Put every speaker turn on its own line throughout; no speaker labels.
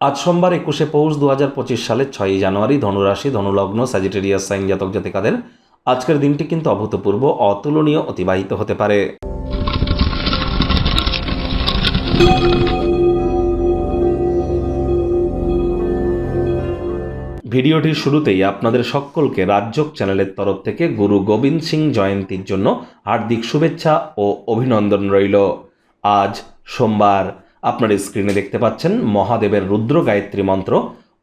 আজ সোমবার একুশে পৌষ দু হাজার পঁচিশ সালের ছয়ই জানুয়ারি ধনুরাশি, ধনুলগ্ন স্যাজিটেরিয়াস সাইন জাতক জাতিকাদের আজকের দিনটি কিন্তু অভূতপূর্ব, অতুলনীয়, অতিবাহিত হতে পারে। ভিডিওটির শুরুতেই আপনাদের সকলকে রাজ্যক চ্যানেলের তরফ থেকে গুরু গোবিন্দ সিং জয়ন্তীর জন্য হার্দিক শুভেচ্ছা ও অভিনন্দন রইল। আজ সোমবার আপনার স্ক্রিনে দেখতে পাচ্ছেন মহাদেবের রুদ্র গায়ত্রী মন্ত্র,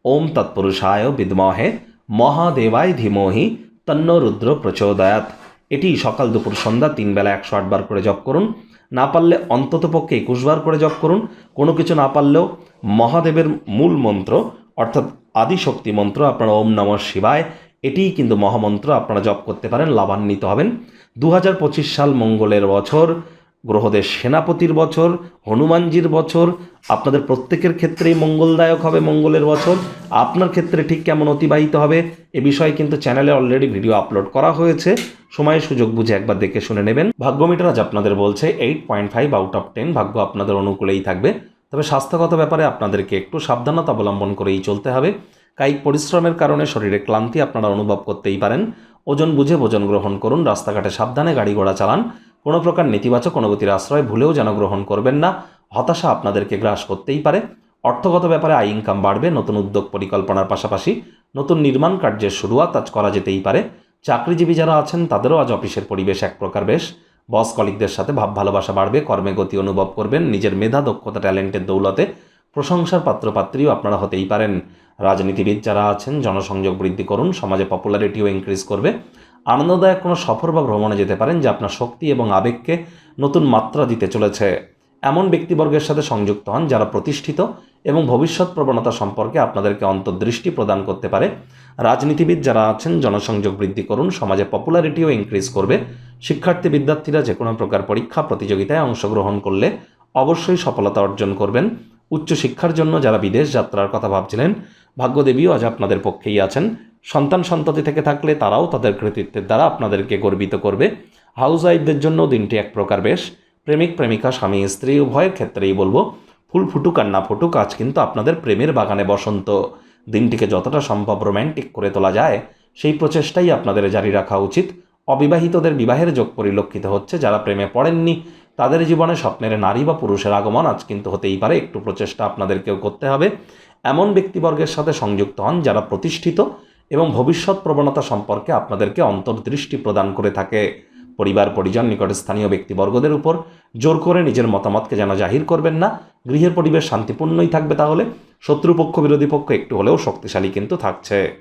ওম তৎপুরুষায় বিদ্মহে, মহাদেবায় ধীমহি, তন্ন রুদ্র প্রচোদয়াত। এটি সকাল দুপুর সন্ধ্যা তিন বেলা একশো আটবার করে জপ করুন। না পারলে অন্ততপক্ষে একুশবার করে জপ করুন। কোনো কিছু না পারলেও মহাদেবের মূল মন্ত্র, অর্থাৎ আদিশক্তি মন্ত্র, আপনারা ওম নম শিবায়, এটিই কিন্তু মহামন্ত্র। আপনারা জপ করতে পারেন, লাভান্বিত হবেন। দু হাজার পঁচিশ সাল মঙ্গলের বছর গ্রহদের সেনাপতির বছর, হনুমানজির বছর, আপনাদের প্রত্যেকের ক্ষেত্রেই মঙ্গলদায়ক হবে মঙ্গলের বছর। আপনার ক্ষেত্রে ঠিক কেমন অতিবাহিত হবে এ বিষয়ে কিন্তু চ্যানেলে অলরেডি ভিডিও আপলোড করা হয়েছে। সময় সুযোগ বুঝে একবার দেখে শুনে নেবেন। ভাগ্যমিটার আজ আপনাদের বলছে eight point five out of ten ভাগ্য আপনাদের অনুকূলেই থাকবে। তবে স্বাস্থ্যগত ব্যাপারে আপনাদেরকে একটু সাবধানতা অবলম্বন করেই চলতে হবে। কায়িক পরিশ্রমের কারণে শরীরে ক্লান্তি আপনারা অনুভব করতেই পারেন। ওজন বুঝে ভোজন গ্রহণ করুন। রাস্তাঘাটে সাবধানে গাড়ি ঘোড়া চালান। কোনো প্রকার নেতিবাচক অনুভূতির আশ্রয় ভুলেও যেন গ্রহণ করবেন না, হতাশা আপনাদেরকে গ্রাস করতেই পারে। অর্থগত ব্যাপারে আয় ইনকাম বাড়বে, নতুন উদ্যোগ পরিকল্পনার পাশাপাশি নতুন নির্মাণ কার্যের শুরুয়াত আজ করা যেতেই পারে। চাকরিজীবী যারা আছেন, তাদেরও আজ অফিসের পরিবেশ এক প্রকার বেশ। বস কলিকদের সাথে ভাব ভালোবাসা বাড়বে, কর্মে গতি অনুভব করবেন, নিজের মেধা, দক্ষতা, ট্যালেন্টের দৌলতে প্রশংসার পাত্রপাত্রীও আপনারা হতেই পারেন। রাজনীতিবিদ যারা আছেন, জনসংযোগ বৃদ্ধি করুন, সমাজে পপুলারিটিও ইনক্রিজ করবে। আনন্দদায়ক কোনো সফর বা ভ্রমণে যেতে পারেন যা আপনার শক্তি এবং আবেগকে নতুন মাত্রা দিতে চলেছে। এমন ব্যক্তিবর্গের সাথে সংযুক্ত হন যারা প্রতিষ্ঠিত এবং ভবিষ্যৎ প্রবণতা সম্পর্কে আপনাদেরকে অন্তর্দৃষ্টি প্রদান করতে পারে। রাজনীতিবিদ যারা আছেন, জনসংযোগ বৃদ্ধি করুন, সমাজে পপুলারিটিও ইনক্রিজ করবে। শিক্ষার্থী, বিদ্যার্থীরা যে কোনো প্রকার পরীক্ষা, প্রতিযোগিতায় অংশগ্রহণ করলে অবশ্যই সফলতা অর্জন করবেন। উচ্চশিক্ষার জন্য যারা বিদেশ যাত্রার কথা ভাবছিলেন, ভাগ্যদেবীও আজ আপনাদের পক্ষেই আছেন। সন্তান সন্ততি থেকে থাকলে তারাও তাদের কৃতিত্বের দ্বারা আপনাদেরকে গর্বিত করবে। হাউস ওয়াইফদের জন্য দিনটি এক প্রকার বেশ। প্রেমিক, প্রেমিকা, স্বামী, স্ত্রী, উভয়ের ক্ষেত্রেই বলব, ফুল ফুটুক আর না ফুটুক, আজ কিন্তু আপনাদের প্রেমের বাগানে বসন্ত। দিনটিকে যতটা সম্ভব রোম্যান্টিক করে তোলা যায়, সেই প্রচেষ্টাই আপনাদের জারি রাখা উচিত। অবিবাহিতদের বিবাহের যোগ পরিলক্ষিত হচ্ছে, যারা প্রেমে পড়েননি, তাদের জীবনে স্বপ্নের নারী বা পুরুষের আগমন আজ কিন্তু হতেই পারে, একটু প্রচেষ্টা আপনাদেরকেও করতে হবে। এমন ব্যক্তিবর্গের সাথে সংযুক্ত হন যারা প্রতিষ্ঠিত এবং ভবিষ্যৎ প্রবণতা সম্পর্কে আপনাদেরকে অন্তর্দৃষ্টি প্রদান করে থাকে। পরিবার, পরিজন, নিকট স্থানীয় ব্যক্তিবর্গদের উপর জোর করে নিজের মতামতকে যেন জাহির করবেন না। গৃহের পরিবেশ শান্তিপূর্ণই থাকবে তাহলে। শত্রুপক্ষ, বিরোধী পক্ষ একটু হলেও শক্তিশালী কিন্তু থাকছে।